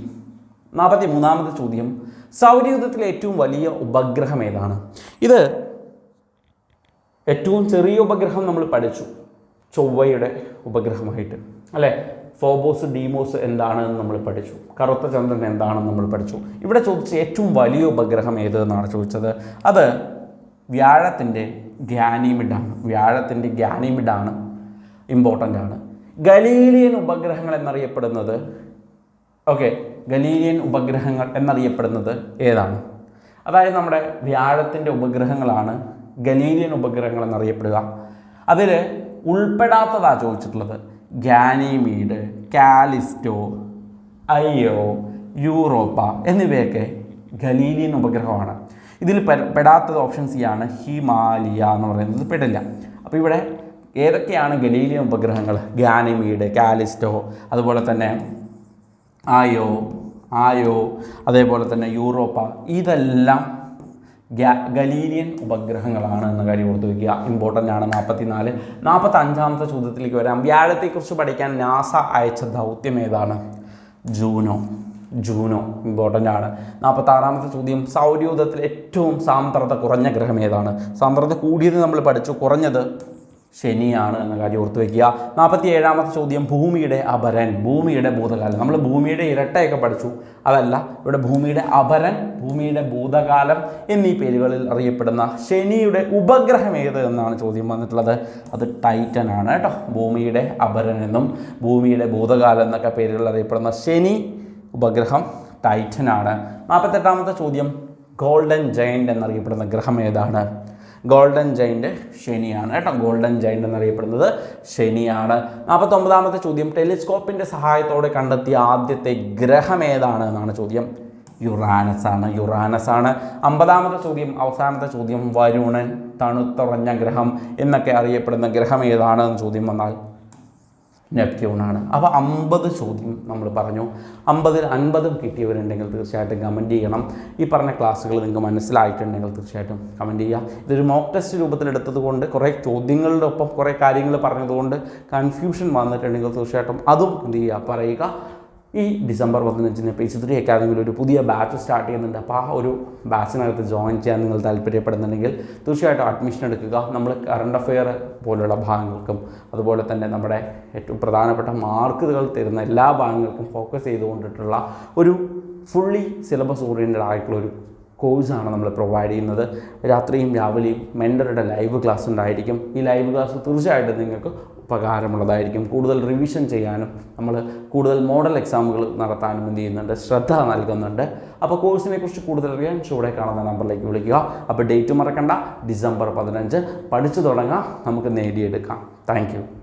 നാൽപ്പത്തി മൂന്നാമത്തെ ചോദ്യം സൗരയൂഥത്തിലെ ഏറ്റവും വലിയ ഉപഗ്രഹം ഏതാണ്? ഇത് ഏറ്റവും ചെറിയ ഉപഗ്രഹം നമ്മൾ പഠിച്ചു ചൊവ്വയുടെ ഉപഗ്രഹമായിട്ട്. അല്ലേ? ഫോബോസ് ഡീമോസ് എന്താണെന്ന് നമ്മൾ പഠിച്ചു. കറുത്ത ചന്ദ്രൻ എന്താണെന്ന് നമ്മൾ പഠിച്ചു. ഇവിടെ ചോദിച്ച ഏറ്റവും വലിയ ഉപഗ്രഹം ഏത് എന്നാണ് ചോദിച്ചത്? അത് വ്യാഴത്തിന്റെ ഗ്യാനിമിഡാണ്. വ്യാഴത്തിന്റെ ഗ്യാനിമിഡാണ് ഇമ്പോർട്ടന്റ് ആണ്. ഗലീലിയൻ ഉപഗ്രഹങ്ങൾ എന്നറിയപ്പെടുന്നത് ഓക്കെ ഗലീലിയൻ ഉപഗ്രഹങ്ങൾ എന്നറിയപ്പെടുന്നത് ഏതാണ്? അതായത് നമ്മുടെ വ്യാഴത്തിന്റെ ഉപഗ്രഹങ്ങളാണ് ഗലീലിയൻ ഉപഗ്രഹങ്ങൾ എന്നറിയപ്പെടുക. അതിൽ ഉൾപ്പെടാത്തതാണ് ചോദിച്ചിട്ടുള്ളത്. ഗാനിമീഡ് കാലിസ്റ്റോ അയ്യോ യൂറോപ്പ എന്നിവയൊക്കെ ഗലീലിയൻ ഉപഗ്രഹമാണ്. ഇതിൽ പെടാത്തത് ഓപ്ഷൻ സി ആണ് ഹിമാലിയ എന്ന് പറയുന്നത് പെടില്ല. അപ്പോൾ ഇവിടെ ഏതൊക്കെയാണ് ഗലീലിയൻ ഉപഗ്രഹങ്ങൾ? ഗാനിമീഡ് കാലിസ്റ്റോ അതുപോലെ തന്നെ ആയോ ആയോ. അതേപോലെ തന്നെ യൂറോപ്പ. ഇതെല്ലാം ഗലീലിയൻ ഉപഗ്രഹങ്ങളാണ് എന്ന കാര്യം ഓർത്ത് വയ്ക്കുക ഇമ്പോർട്ടന്റ് ആണ്. നാൽപ്പത്തി നാല് നാൽപ്പത്തി അഞ്ചാമത്തെ ചോദ്യത്തിലേക്ക് വരാം. വ്യാഴത്തെക്കുറിച്ച് പഠിക്കാൻ നാസ അയച്ച ദൗത്യം ഏതാണ്? ജൂനോ. ജൂനോ. ഇമ്പോർട്ടന്റ് ആണ്. നാൽപ്പത്തി ആറാമത്തെ ചോദ്യം. സൗരയൂഥത്തിൽ ഏറ്റവും സാന്ദ്രത കുറഞ്ഞ ഗ്രഹം ഏതാണ്? സാന്ദ്രത കൂടിയത് നമ്മൾ പഠിച്ചു. കുറഞ്ഞത് ശനിയാണ് എന്ന കാര്യം ഓർത്ത് വയ്ക്കുക. നാൽപ്പത്തി ഏഴാമത്തെ ചോദ്യം ഭൂമിയുടെ അപരൻ ഭൂമിയുടെ ഭൂതകാലം. നമ്മൾ ഭൂമിയുടെ ഇരട്ടയൊക്കെ പഠിച്ചു. അതല്ല ഇവിടെ ഭൂമിയുടെ അപരൻ ഭൂമിയുടെ ഭൂതകാലം എന്നീ പേരുകളിൽ അറിയപ്പെടുന്ന ശനിയുടെ ഉപഗ്രഹം ഏത് എന്നാണ് ചോദ്യം വന്നിട്ടുള്ളത്. അത് ടൈറ്റൻ ആണ് കേട്ടോ. ഭൂമിയുടെ അപരൻ എന്നും ഭൂമിയുടെ ഭൂതകാലം എന്നൊക്കെ പേരുകളിൽ അറിയപ്പെടുന്ന ശനി ഉപഗ്രഹം ടൈറ്റൻ ആണ്. നാൽപ്പത്തെട്ടാമത്തെ ചോദ്യം ഗോൾഡൻ ജയന്റ് എന്നറിയപ്പെടുന്ന ഗ്രഹം ഏതാണ്? ഗോൾഡൻ ജൈന്റ് ശനിയാണ് കേട്ടോ. ഗോൾഡൻ ജൈന്റ് എന്നറിയപ്പെടുന്നത് ശനിയാണ്. നാൽപ്പത്തൊമ്പതാമത്തെ ചോദ്യം. ടെലിസ്കോപ്പിന്റെ സഹായത്തോടെ കണ്ടെത്തിയ ആദ്യത്തെ ഗ്രഹം ഏതാണ് എന്നാണ് ചോദ്യം. യുറാനസ് ആണ്. യുറാനസ് ആണ്. അമ്പതാമത്തെ ചോദ്യം. അവസാനത്തെ ചോദ്യം. വരുണൻ തണുത്തുറഞ്ഞ ഗ്രഹം എന്നൊക്കെ അറിയപ്പെടുന്ന ഗ്രഹം ഏതാണ് എന്ന് ചോദ്യം വന്നാൽ നെപ്റ്റ്യൂണാണ് അപ്പോൾ അമ്പത് ചോദ്യം നമ്മൾ പറഞ്ഞു. അമ്പതിൽ അൻപതും കിട്ടിയവരുണ്ടെങ്കിൽ തീർച്ചയായിട്ടും കമന്റ് ചെയ്യണം. ഈ പറഞ്ഞ ക്ലാസ്സുകൾ നിങ്ങൾക്ക് മനസ്സിലായിട്ടുണ്ടെങ്കിൽ തീർച്ചയായിട്ടും കമന്റ് ചെയ്യുക. ഇതൊരു മോക്ക് ടെസ്റ്റ് രൂപത്തിലെടുത്തത് കൊണ്ട് കുറേ ചോദ്യങ്ങളുടെ ഒപ്പം കുറേ കാര്യങ്ങൾ പറഞ്ഞതുകൊണ്ട് കൺഫ്യൂഷൻ വന്നിട്ടുണ്ടെങ്കിൽ തീർച്ചയായിട്ടും അതും എന്ത് ചെയ്യുക? പറയുക. ഈ ഡിസംബർ പതിനഞ്ചിന് പേജ് ത്രീ അക്കാദമിയിൽ ഒരു പുതിയ ബാച്ച് സ്റ്റാർട്ട് ചെയ്യുന്നുണ്ട്. അപ്പോൾ ആ ഒരു ബാച്ചിനകത്ത് ജോയിൻ ചെയ്യാൻ നിങ്ങൾ താല്പര്യപ്പെടുന്നുണ്ടെങ്കിൽ തീർച്ചയായിട്ടും അഡ്മിഷൻ എടുക്കുക. നമ്മൾ കറണ്ട് അഫെയർ പോലുള്ള ഭാഗങ്ങൾക്കും അതുപോലെ തന്നെ നമ്മുടെ ഏറ്റവും പ്രധാനപ്പെട്ട മാർക്കുകൾ തരുന്ന എല്ലാ ഭാഗങ്ങൾക്കും ഫോക്കസ് ചെയ്തുകൊണ്ടിട്ടുള്ള ഒരു ഫുള്ളി സിലബസ് ഓറിയന്റഡ് ആയിട്ടുള്ള ഒരു കോഴ്സാണ് നമ്മൾ പ്രൊവൈഡ് ചെയ്യുന്നത്. രാത്രിയും രാവിലെയും മെന്ററുടെ ലൈവ് ക്ലാസ് ഉണ്ടായിരിക്കും. ഈ ലൈവ് ക്ലാസ് തീർച്ചയായിട്ടും നിങ്ങൾക്ക് ഉപകാരമുള്ളതായിരിക്കും കൂടുതൽ റിവിഷൻ ചെയ്യാനും നമ്മൾ കൂടുതൽ മോഡൽ എക്സാമുകൾ നടത്താനും എന്ത് ചെയ്യുന്നുണ്ട്? ശ്രദ്ധ നൽകുന്നുണ്ട്. അപ്പോൾ കോഴ്സിനെ കുറിച്ച് കൂടുതൽ അറിയാൻ ചൂടെ കാണുന്ന നമ്പറിലേക്ക് വിളിക്കുക. അപ്പോൾ ഡേറ്റ് മറക്കണ്ട. ഡിസംബർ പതിനഞ്ച്. പഠിച്ചു തുടങ്ങാം. നമുക്ക് നേടിയെടുക്കാം. താങ്ക്